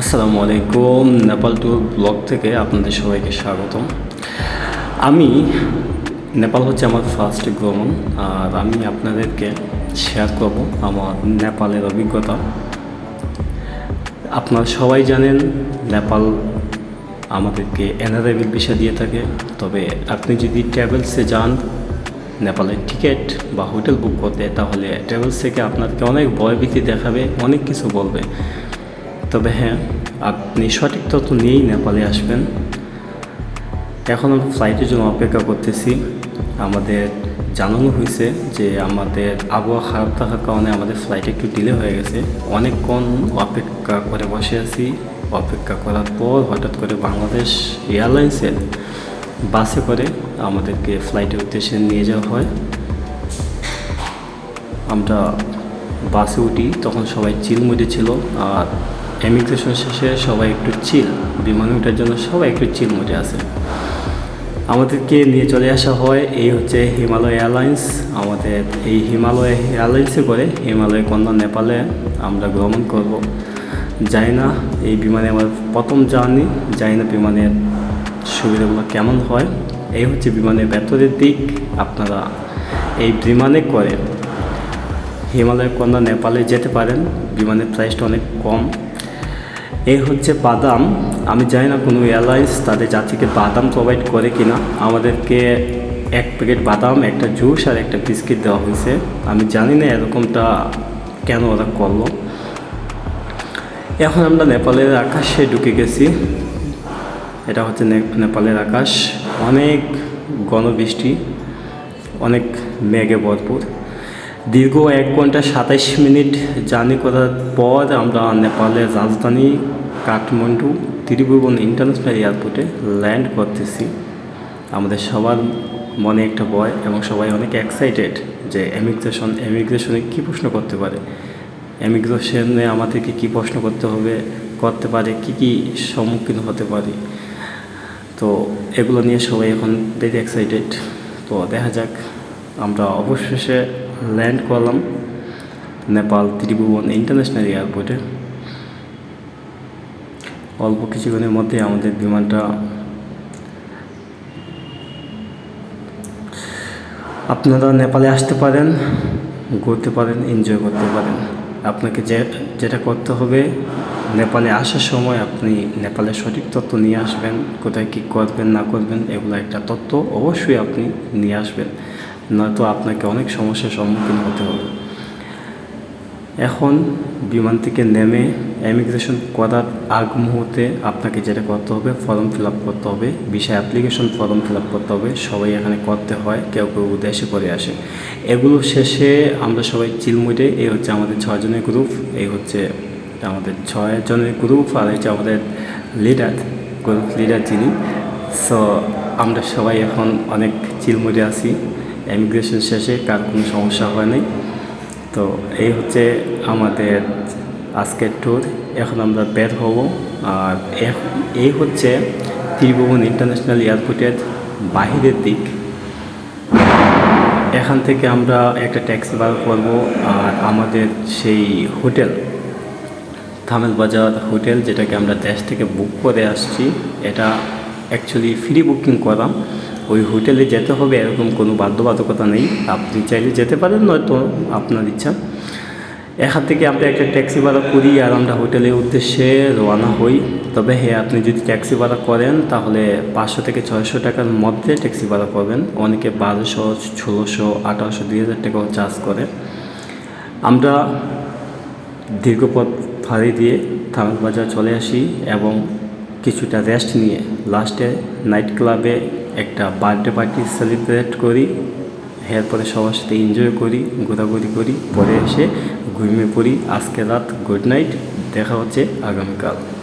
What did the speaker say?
আসসালামু আলাইকুম, Nepal tour blog থেকে আপনাদের সবাইকে স্বাগতম। আমি, নেপাল হচ্ছে আমার ফার্স্ট ভ্রমণ আর আমি আপনাদেরকে শেয়ার করব আমার নেপালের অভিজ্ঞতা। আপনারা সবাই জানেন, নেপাল আমাদেরকে এনআরএবিল ভিসা দিয়ে থাকে, তবে আপনি যদি ট্রাভেলসে যান, নেপালের টিকিট বা হোটেল বুক করতে, তাহলে ট্রাভেলস থেকে আপনাকে অনেক ভয়ভীতি দেখাবে, অনেক কিছু বলবে। তবে হ্যাঁ আপনি সঠিক তথ্য নিয়েই নেপালে আসবেন। এখন আমি ফ্লাইটের জন্য অপেক্ষা করতেছি। আমাদের জানানো হয়েছে যে আমাদের আবহাওয়া খারাপ থাকার কারণে আমাদের ফ্লাইট একটু ডিলে হয়ে গেছে। অনেকক্ষণ অপেক্ষা করে বসে আছি। অপেক্ষা করার পর হঠাৎ করে বাংলাদেশ এয়ারলাইন্সের বাসে করে আমাদেরকে ফ্লাইটের উদ্দেশ্যে নিয়ে যাওয়া হয়। আমরা বাসে উঠি, তখন সবাই চিল মুডে ছিল আর এমিগ্রেশন শেষে সবাই একটু চিল বিমানে ওঠার জন্য সবাই একটু চিল মুডে আছে। আমাদেরকে নিয়ে চলে আসা হয় এই হচ্ছে হিমালয় এয়ারলাইন্স আমাদের এই হিমালয় এয়ারলাইন্সে করে হিমালয় কন্যা নেপালে আমরা ভ্রমণ করব। যাই না এই বিমানে আমার প্রথম জার্নি যাই না বিমানের সুবিধাগুলো কেমন হয়। এই হচ্ছে বিমানের ভেতরের দিক, আপনারা এই বিমানে করে হিমালয় কন্যা নেপালে যেতে পারেন। বিমানের প্রাইসটা অনেক কম। এই হচ্ছে বাদাম। আমি জানি না কোনো এয়ারলাইন্স তাদের যাত্রীকে বাদাম প্রোভাইড করে কিনা। আমাদেরকে এক প্যাকেট বাদাম, একটা জুস আর একটা বিস্কিট দেওয়া হয়েছে। আমি জানি না এরকমটা কেন ওরা করল। এখন আমরা নেপালের আকাশে ঢুকে গেছি। এটা হচ্ছে নে- নেপালের আকাশ। অনেক ঘনবৃষ্টি অনেক মেঘে ভরপুর। দীর্ঘ এক ঘণ্টা সাতাইশ মিনিট জার্নি করার পর আমরা নেপালের রাজধানী কাঠমান্ডু ত্রিভুবন ইন্টারন্যাশনাল এয়ারপোর্টে ল্যান্ড করতেছি। আমাদের সবার মনে একটা ভয় এবং সবাই অনেক এক্সাইটেড যে এমিগ্রেশন এমিগ্রেশনে কী প্রশ্ন করতে পারে? এমিগ্রেশনে আমাদেরকে কী প্রশ্ন করতে হবে, করতে পারে, কি কি সম্মুখীন হতে পারি? তো এগুলো নিয়ে সবাই এখন ভেরি এক্সাইটেড তো দেখা যাক, আমরা অবশেষে ল্যান্ড করলাম নেপাল ত্রিভুবন ইন্টারন্যাশনাল এয়ারপোর্টে অল্প কিছুক্ষণের মধ্যে আমাদের বিমানটা আপনারা নেপালে আসতে পারেন, ঘুরতে পারেন এনজয় করতে পারেন। আপনাকে যে, যেটা করতে হবে, নেপালে আসার সময় আপনি নেপালের সঠিক তথ্য নিয়ে আসবেন, কোথায় কী করবেন, না করবেন, এগুলো একটা তথ্য অবশ্যই আপনি নিয়ে আসবেন। নয়তো আপনাকে অনেক সমস্যার সম্মুখীন হতে হবে। এখন বিমান থেকে নেমে ইমিগ্রেশন করার আগ মুহূর্তে আপনাকে যেটা করতে হবে ফর্ম ফিল আপ করতে হবে visa application form fill up করতে হবে, সবাই এখানে করতে হয়, কেউ কেউ দেশে করে আসে। এগুলো শেষে আমরা সবাই চিলমুটে এই হচ্ছে আমাদের ছয়জনের গ্রুপ এই হচ্ছে আমাদের ছয় জনের গ্রুপ আর হচ্ছে আমাদের লিডার গ্রুপ লিডার যিনি। সো আমরা সবাই এখন অনেক চিলমুটে আছি। ইমিগ্রেশন শেষে কার কোনো সমস্যা হয় নাই। তো এই হচ্ছে আমাদের আজকের ট্যুর এখন আমরা বের হব আর এই হচ্ছে ত্রিভুবন ইন্টারন্যাশনাল এয়ারপোর্টের বাহিরের দিক। এখান থেকে আমরা একটা ট্যাক্সি বার করব আর আমাদের সেই হোটেল, থামেল বাজার হোটেল যেটাকে আমরা দেশ থেকে বুক করে আসছি। এটা অ্যাকচুয়ালি ফ্রি বুকিং করা ওই হোটেলে যেতে হবে, এরকম কোনো বাধ্যবাধকতা নেই। আপনি চাইলে যেতে পারেন, নয়তো আপনার ইচ্ছা। এখান থেকে আমরা একটা ট্যাক্সি ভাড়া করি আর আমরা হোটেলের উদ্দেশ্যে রওনা হই। তবে হ্যাঁ আপনি যদি ট্যাক্সি ভাড়া করেন, তাহলে পাঁচশো থেকে ছয়শো টাকার মধ্যে ট্যাক্সি ভাড়া করবেন অনেকে বারোশো, ষোলোশো, আঠারোশো, দুই হাজার টাকাও চার্জ করে। আমরা দীর্ঘ পথ ফাঁড়ি দিয়ে থামেল বাজার চলে আসি এবং কিছুটা রেস্ট নিয়ে লাস্টে নাইট ক্লাবে একটা বার্থডে পার্টি সেলিব্রেট করি এরপরে সবার সাথে এনজয় করি, ঘোরাঘুরি করি, পরে এসে ঘুমিয়ে পড়ি। আজকে রাত গুড নাইট দেখা হচ্ছে আগামীকাল।